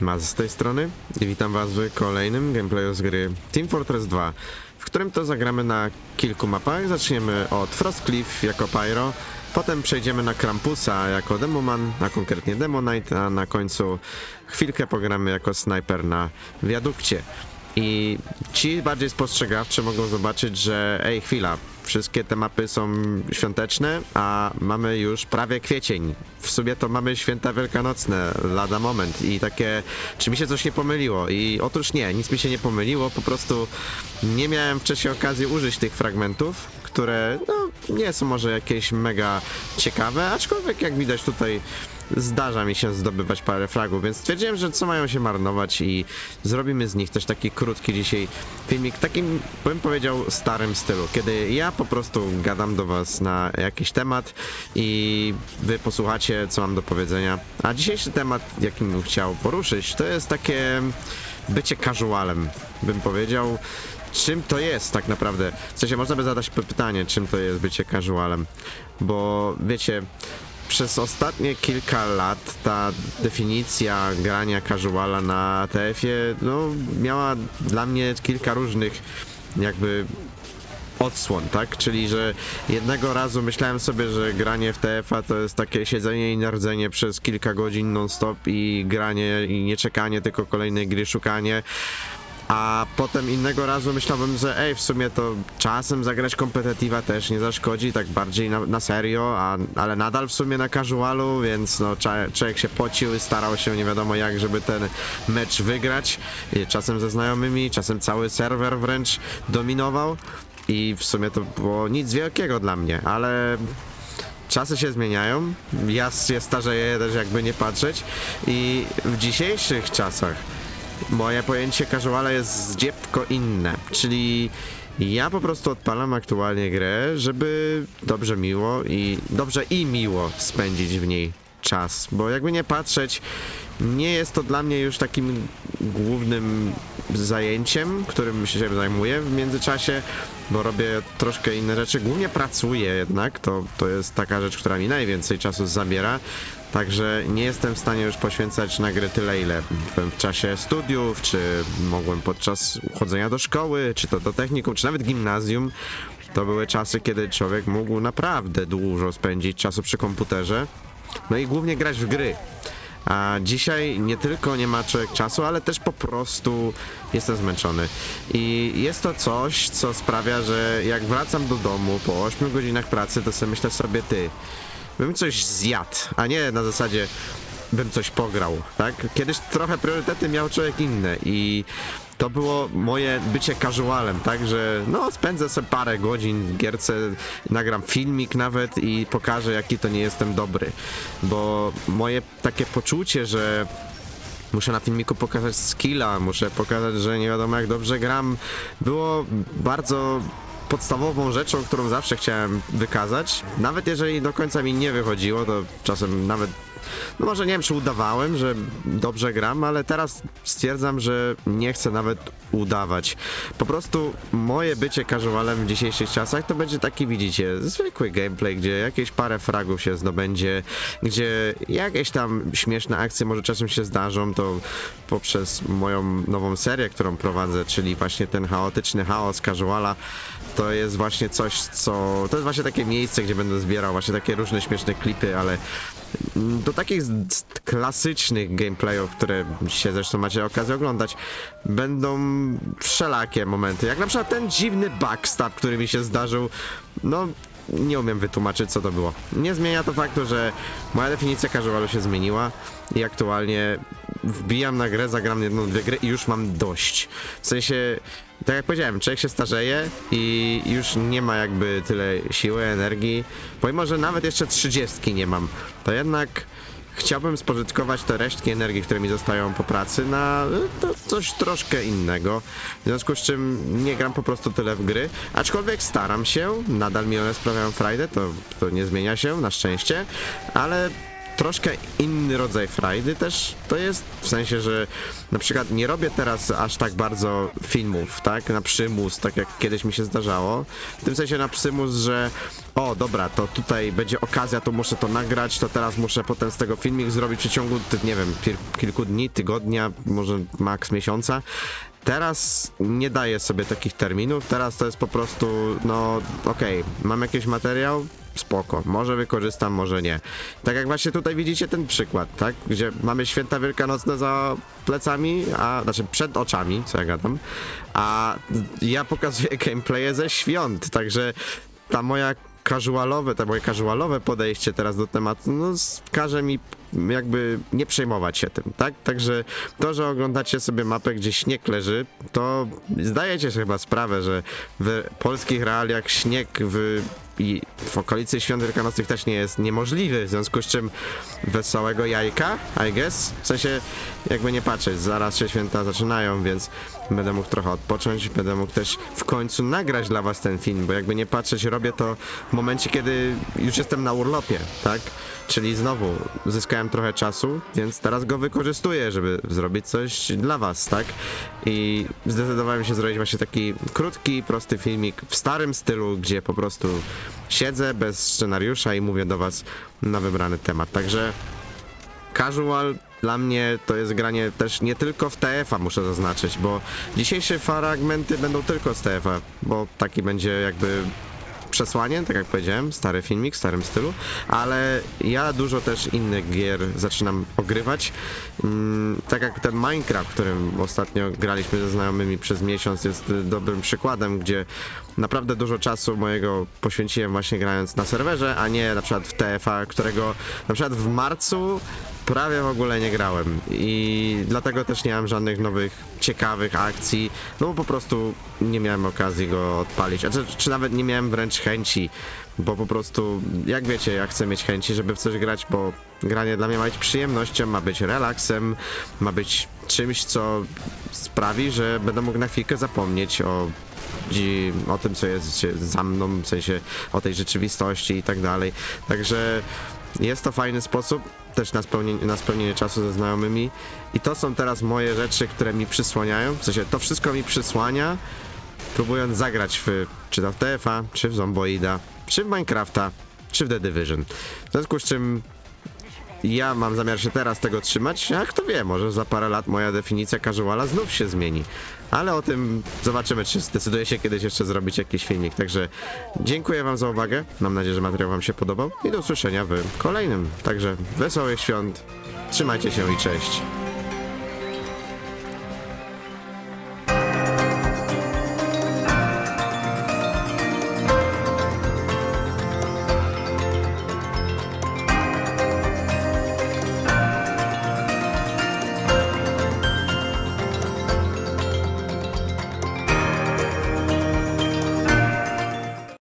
Maz z tej strony i witam was w kolejnym gameplayu z gry Team Fortress 2, w którym to zagramy na kilku mapach. Zaczniemy od Frostcliff jako Pyro, potem przejdziemy na Krampusa jako Demoman, a konkretnie Demonite, a na końcu chwilkę pogramy jako Sniper na Wiadukcie. I ci bardziej spostrzegawczy mogą zobaczyć, że ej, chwila, wszystkie te mapy są świąteczne, a mamy już prawie kwiecień. W sumie to mamy święta wielkanocne, lada moment i takie, czy mi się coś nie pomyliło? I otóż nie, nic mi się nie pomyliło, po prostu nie miałem wcześniej okazji użyć tych fragmentów, które no, nie są może jakieś mega ciekawe, aczkolwiek jak widać tutaj zdarza mi się zdobywać parę fragów, więc stwierdziłem, że co mają się marnować i zrobimy z nich też taki krótki dzisiaj filmik, takim bym powiedział starym stylu, kiedy ja po prostu gadam do was na jakiś temat i wy posłuchacie co mam do powiedzenia. A dzisiejszy temat, jakim bym chciał poruszyć, to jest takie bycie casualem, bym powiedział. Czym to jest tak naprawdę? W sensie można by zadać pytanie, czym to jest bycie casualem, bo wiecie, przez ostatnie kilka lat ta definicja grania casuala na TF-ie no, miała dla mnie kilka różnych jakby odsłon, tak? Czyli, że jednego razu myślałem sobie, że granie w TF-a to jest takie siedzenie i nardzenie przez kilka godzin non-stop i granie i nie czekanie, tylko kolejnej gry szukanie. A potem innego razu myślałem, że ej, w sumie to czasem zagrać kompetitywa też nie zaszkodzi, tak bardziej na, na serio, a, ale nadal w sumie na casualu, więc no człowiek się pocił i starał się nie wiadomo jak, żeby ten mecz wygrać. I czasem ze znajomymi, czasem cały serwer wręcz dominował. I w sumie to było nic wielkiego dla mnie, ale czasy się zmieniają, ja się starzeję też jakby nie patrzeć. I w dzisiejszych czasach moje pojęcie casuala jest zdziepko inne, czyli ja po prostu odpalam aktualnie grę, żeby dobrze miło i dobrze i miło spędzić w niej czas, bo jakby nie patrzeć, nie jest to dla mnie już takim głównym zajęciem, którym się zajmuję w międzyczasie, bo robię troszkę inne rzeczy. Głównie pracuję jednak, to, to jest taka rzecz, która mi najwięcej czasu zabiera. Także nie jestem w stanie już poświęcać na gry tyle, ile byłem w czasie studiów, czy mogłem podczas chodzenia do szkoły, czy to do technikum, czy nawet gimnazjum. To były czasy, kiedy człowiek mógł naprawdę dużo spędzić czasu przy komputerze. No i głównie grać w gry. A dzisiaj nie tylko nie ma człowiek czasu, ale też po prostu jestem zmęczony. I jest to coś, co sprawia, że jak wracam do domu po 8 godzinach pracy, to sobie myślę sobie ty. Bym coś zjadł, a nie na zasadzie bym coś pograł, tak? Kiedyś trochę priorytety miał człowiek inne i to było moje bycie casualem, tak, że no spędzę sobie parę godzin w gierce, nagram filmik nawet i pokażę jaki to nie jestem dobry, bo moje takie poczucie, że Muszę na filmiku pokazać skilla, muszę pokazać, że nie wiadomo jak dobrze gram. Było bardzo podstawową rzeczą, którą zawsze chciałem wykazać. Nawet jeżeli do końca mi nie wychodziło, to czasem nawet, no może nie wiem, czy udawałem, że dobrze gram, ale teraz stwierdzam, że nie chcę nawet udawać. Po prostu moje bycie casualem w dzisiejszych czasach to będzie taki, widzicie, zwykły gameplay, gdzie jakieś parę fragów się zdobędzie, gdzie jakieś tam śmieszne akcje może czasem się zdarzą, to poprzez moją nową serię, którą prowadzę, czyli właśnie ten chaotyczny chaos casuala, to jest właśnie coś, co. To jest właśnie takie miejsce, gdzie będę zbierał właśnie takie różne śmieszne klipy, ale do takich klasycznych gameplayów, które się zresztą macie okazję oglądać, będą wszelakie momenty. Jak na przykład ten dziwny backstab, który mi się zdarzył. No, nie umiem wytłumaczyć, co to było. Nie zmienia to faktu, że moja definicja casualu się zmieniła i aktualnie wbijam na grę, zagram jedną, dwie gry i już mam dość. W sensie, tak jak powiedziałem, człowiek się starzeje i już nie ma jakby tyle siły, energii. Pomimo, że nawet jeszcze trzydziestki nie mam, to jednak chciałbym spożytkować te resztki energii, które mi zostają po pracy na y, to coś troszkę innego. W związku z czym nie gram po prostu tyle w gry, aczkolwiek staram się, nadal mi one sprawiają frajdę, to, to nie zmienia się, na szczęście, ale troszkę inny rodzaj frajdy też to jest, w sensie, że na przykład nie robię teraz aż tak bardzo filmów, tak, na przymus, tak jak kiedyś mi się zdarzało, w tym sensie na przymus, że o, dobra, to tutaj będzie okazja, to muszę to nagrać, to teraz muszę potem z tego filmik zrobić w przeciągu, nie wiem, kil- kilku dni, tygodnia, może maks miesiąca. Teraz nie daję sobie takich terminów, teraz to jest po prostu, no okej, mam jakiś materiał, spoko, może wykorzystam, może nie. Tak jak właśnie tutaj widzicie ten przykład, tak, gdzie mamy święta wielkanocne za plecami, a, znaczy przed oczami, co ja gadam, a ja pokazuję gameplaye ze świąt, także ta moja casualowe, to moje casualowe podejście teraz do tematu, no każe mi jakby nie przejmować się tym, tak? Także to, że oglądacie sobie mapę, gdzie śnieg leży, to zdajecie sobie chyba sprawę, że w polskich realiach śnieg w, i w okolicy świąt wielkanocnych też nie jest niemożliwy, w związku z czym wesołego jajka, I guess, w sensie jakby nie patrzeć, zaraz się święta zaczynają, więc będę mógł trochę odpocząć, będę mógł też w końcu nagrać dla was ten film, bo jakby nie patrzeć, robię to w momencie, kiedy już jestem na urlopie, tak? Czyli znowu zyskałem trochę czasu, więc teraz go wykorzystuję, żeby zrobić coś dla was, tak? I zdecydowałem się zrobić właśnie taki krótki, prosty filmik w starym stylu, gdzie po prostu siedzę bez scenariusza i mówię do was na wybrany temat. Także casual dla mnie to jest granie też nie tylko w TF-a muszę zaznaczyć, bo dzisiejsze fragmenty będą tylko z TF-a, bo taki będzie jakby przesłanie, tak jak powiedziałem, stary filmik w starym stylu, ale ja dużo też innych gier zaczynam ogrywać. Mm, tak jak ten Minecraft, którym ostatnio graliśmy ze znajomymi przez miesiąc, jest dobrym przykładem, gdzie naprawdę dużo czasu mojego poświęciłem właśnie grając na serwerze, a nie na przykład w TFA, którego na przykład w marcu prawie w ogóle nie grałem i dlatego też nie mam żadnych nowych ciekawych akcji, no bo po prostu nie miałem okazji go odpalić, a czy, czy nawet nie miałem wręcz chęci, bo po prostu, jak wiecie, ja chcę mieć chęci, żeby w coś grać, bo granie dla mnie ma być przyjemnością, ma być relaksem, ma być czymś, co sprawi, że będę mógł na chwilkę zapomnieć o o tym, co jest za mną, w sensie o tej rzeczywistości i tak dalej. Także jest to fajny sposób też na spełnienie, na spełnienie czasu ze znajomymi i to są teraz moje rzeczy, które mi przysłaniają, w sensie to wszystko mi przysłania, próbując zagrać w czy to w TFA, czy w Zomboida, czy w Minecrafta, czy w The Division. W związku z czym ja mam zamiar się teraz tego trzymać, a kto wie, może za parę lat moja definicja casuala znów się zmieni. Ale o tym zobaczymy, czy zdecyduje się kiedyś jeszcze zrobić jakiś filmik. Także dziękuję wam za uwagę. Mam nadzieję, że materiał wam się podobał i do usłyszenia w kolejnym. Także wesołych świąt, trzymajcie się i cześć.